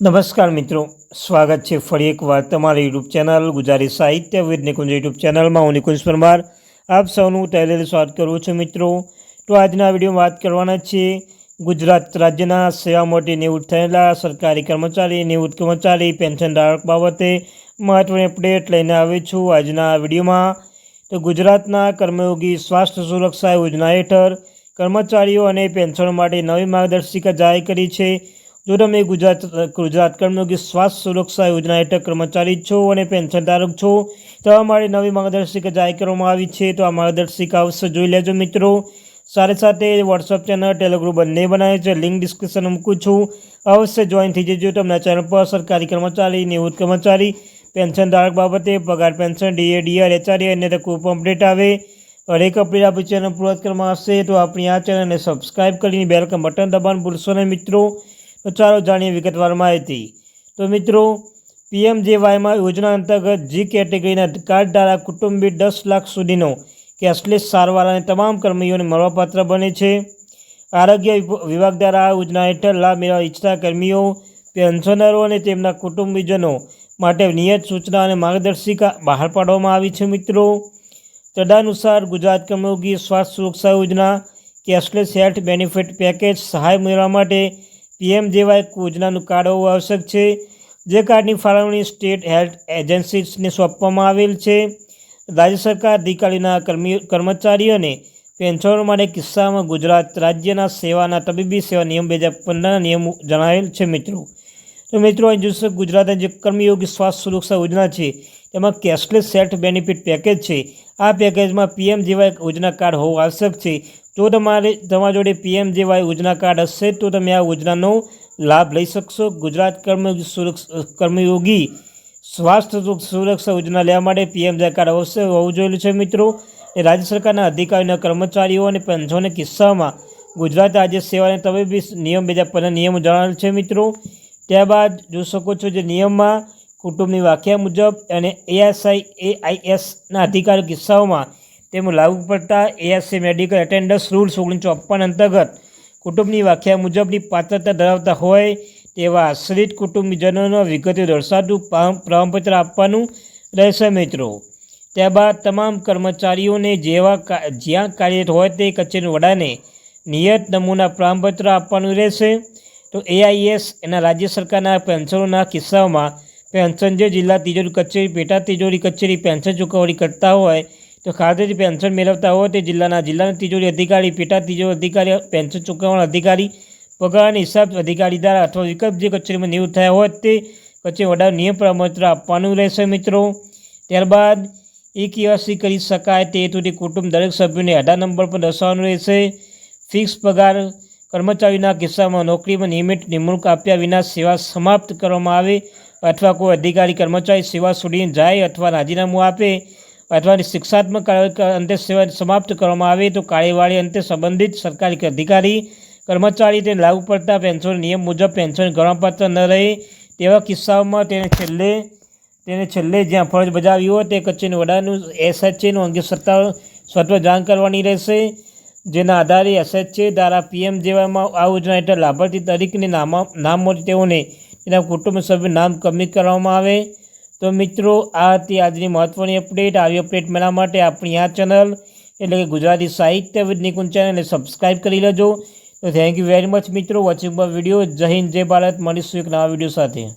નમસ્કાર મિત્રો, સ્વાગત છે ફરી એકવાર તમારી યુટ્યુબ ચેનલ ગુજરાતી સાહિત્ય વિદ નિકુંજ યુટ્યુબ ચેનલમાં. હું નિકુંજ પરમાર, આપ સૌનું તહેલેલ સ્વાગત કરું છું મિત્રો. તો આજના વિડીયોમાં વાત કરવાના છે ગુજરાત રાજ્યના સેવા માટે નિવૃત્ત થયેલા સરકારી કર્મચારી, નિવૃત્ત કર્મચારી, પેન્શન ધારક બાબતે મહત્વની અપડેટ લઈને આવી છું આજના વિડીયોમાં. તો ગુજરાતના કર્મયોગી સ્વાસ્થ્ય સુરક્ષા યોજના હેઠળ કર્મચારીઓ અને પેન્શન માટે નવી માર્ગદર્શિકા જાહેર કરી છે. જો તમે ગુજરાત ગુજરાત કર્મયોગી સ્વાસ્થ્ય સુરક્ષા યોજના હેઠળ કર્મચારી છો અને પેન્શન ધારક છો. તો અમારી નવી માર્ગદર્શિકા જાહેર કરવામાં આવી છે. તો આ માર્ગદર્શિકા અવશ્ય જોઈ લેજો મિત્રો. સાથે સાથે વોટ્સઅપ ચેનલ ટેલિગ્રુપ બંને બનાવે છે. લિંક ડિસ્ક્રિપ્શન મૂકું છું. અવશ્ય જોઈન થઈ જજો. તમને ચેનલ પર સરકારી કર્મચારી, નિવૃત્ત કર્મચારી, પેન્શન ધારક બાબતે પગાર પેન્શન ડીએ ડીઆર એચઆરએ અને કોઈ અપડેટ આવે. હરેક અપડેટ આપણી ચેનલ પૂર્વત કરવામાં આવશે. તો આપણી આ ચેનલને સબસ્ક્રાઈબ કરીને બેલકન બટન દબાણ ભૂલશો નહીં મિત્રો. તો ચાલો જાણીએ વિગતવાર માહિતી તો મિત્રો પીએમજેવાયમાં યોજના અંતર્ગત જી કેટેગરીના કાર્ડ દ્વારા કુટુંબી દસ લાખ સુધીનો કેશલેસ સારવાર અને તમામ કર્મીઓને મળવાપાત્ર બને છે. આરોગ્ય વિભાગ દ્વારા આ યોજના હેઠળ લાભ મેળવવા ઈચ્છતા કર્મીઓ, પેન્શનરો અને તેમના કુટુંબીજનો માટે નિયત સૂચના અને માર્ગદર્શિકા બહાર પાડવામાં આવી છે મિત્રો. તદનુસાર ગુજરાત કર્મયોગી સ્વાસ્થ્ય સુરક્ષા યોજના કેશલેસ હેલ્થ બેનિફિટ પેકેજ સહાય મેળવવા માટે પીએમજેવાય યોજનાનું કાર્ડ હોવું આવશ્યક છે, જે કાર્ડની ફાળવણી સ્ટેટ હેલ્થ એજન્સીસને સોંપવામાં આવેલ છે. રાજ્ય સરકાર અધિકારીના કર્મી કર્મચારીઓને પેન્શનો માટે કિસ્સામાં ગુજરાત રાજ્યના સેવાના તબીબી સેવા નિયમ બે હજાર પંદરના નિયમો જણાવેલ છે મિત્રો. તો મિત્રો, અહીં જોશે ગુજરાતના જે કર્મયોગી સ્વાસ્થ્ય સુરક્ષા યોજના છે. તેમાં કેશલેસ સેટ બેનિફિટ પેકેજ છે. આ પેકેજમાં પીએમ જેવા યોજના કાર્ડ હોવું આવશ્યક છે. જો તમારે, તમારા જોડે પીએમ જેવા યોજના કાર્ડ હશે, તો તમે આ યોજનાનો લાભ લઈ શકશો. ગુજરાત કર્મયોગી સુરક્ષા, કર્મયોગી સ્વાસ્થ્ય સુરક્ષા યોજના લેવા માટે પીએમ જે કાર્ડ અવશ્ય હોવું જોયેલું છે મિત્રો. એ રાજ્ય સરકારના અધિકારીના કર્મચારીઓ અને પંચોને કિસ્સામાં ગુજરાત આજે સેવાને તબીબી નિયમ બે હજાર પંદર નિયમો જણાવેલ છે મિત્રો. ત્યારબાદ જોઈ શકો છો જે નિયમમાં કુટુંબની વ્યાખ્યા મુજબ અને એએસઆઈ એઆઈએસના અધિકારી કિસ્સાઓમાં તેમાં લાગુ પડતા એએસસી મેડિકલ એટેન્ડન્સ રૂલ્સ ઓગણીસો ચોપ્પન અંતર્ગત કુટુંબની વ્યાખ્યા મુજબની પાત્રતા ધરાવતા હોય તેવા આશ્રિત કુટુંબીજનોનો વિગતો દર્શાવતું પ્રમાણપત્ર આપવાનું રહેશે મિત્રો. ત્યારબાદ તમામ કર્મચારીઓને જેવા જ્યાં કાર્યરત હોય તે કચેરી વડાને નિયત નમૂના પ્રમાણપત્ર આપવાનું રહેશે. તો એઆઈએસ એના રાજ્ય સરકારના પેન્શનોના કિસ્સાઓમાં પેન્શન જે જિલ્લા તિજોરી કચેરી, પેટા તિજોરી કચેરી પેન્શન ચૂકવણી કરતા હોય, તો ખાતેથી પેન્શન મેળવતા હોય તે જિલ્લાના જિલ્લાના તિજોરી અધિકારી, પેટા તિજોરી અધિકારી, પેન્શન ચૂકવણ અધિકારી પગાર અને હિસાબ અધિકારી દ્વારા અથવા વિકલ્પ જે કચેરીમાં નિવૃત્ત થયા હોય તે કચેરી વડા નિયમ પ્રમાણપત્ર આપવાનું રહેશે મિત્રો. ત્યારબાદ એ કેવાસી કરી શકાય તે હેતુથી કુટુંબ દરેક સભ્યોને અઢાર નંબર પર દર્શાવવાનું રહેશે. ફિક્સ પગાર કર્મચારીના કિસ્સામાં નોકરીમાં નિયમિત નિમણૂક આપ્યા વિના સેવા સમાપ્ત કરવામાં આવે અથવા કોઈ અધિકારી કર્મચારી સેવા છોડીને જાય અથવા રાજીનામું આપે અથવા શિક્ષાત્મક અંતે સેવા સમાપ્ત કરવામાં આવે તો કાર્યવાહી અંતે સંબંધિત સરકારી અધિકારી, કર્મચારી તેને લાગુ પડતા પેન્શન નિયમ મુજબ પેન્શન ગણવાપાત્ર ન રહે તેવા કિસ્સાઓમાં તેને છેલ્લે તેને છેલ્લે જ્યાં ફરજ બજાવી હોય તે કચ્છની વડાનું એસએચએનું અંગે સત્તા સ્વત્વ જાણ કરવાની રહેશે. જેના આધારે એસએચએ દ્વારા પીએમ જેવામાં આ યોજના હેઠળ લાભાર્થી તરીકેની નામ નામ મળે તેઓને તેના કુટુંબ સભ્ય નામ કમી કરવામાં આવે. તો મિત્રો, આ હતી આજની મહત્ત્વની અપડેટ આવી અપડેટ મેળવવા માટે આપણી આ ચેનલ એટલે કે ગુજરાતી સાહિત્ય વિદ નિકુંજ ચેનલને સબસ્ક્રાઈબ કરી લેજો. તો થેન્ક યુ વેરી મચ મિત્રો વોચિંગ પર વીડિયો જય હિન્દ, જય ભારત. મળીશું એક નવા વીડિયો સાથે.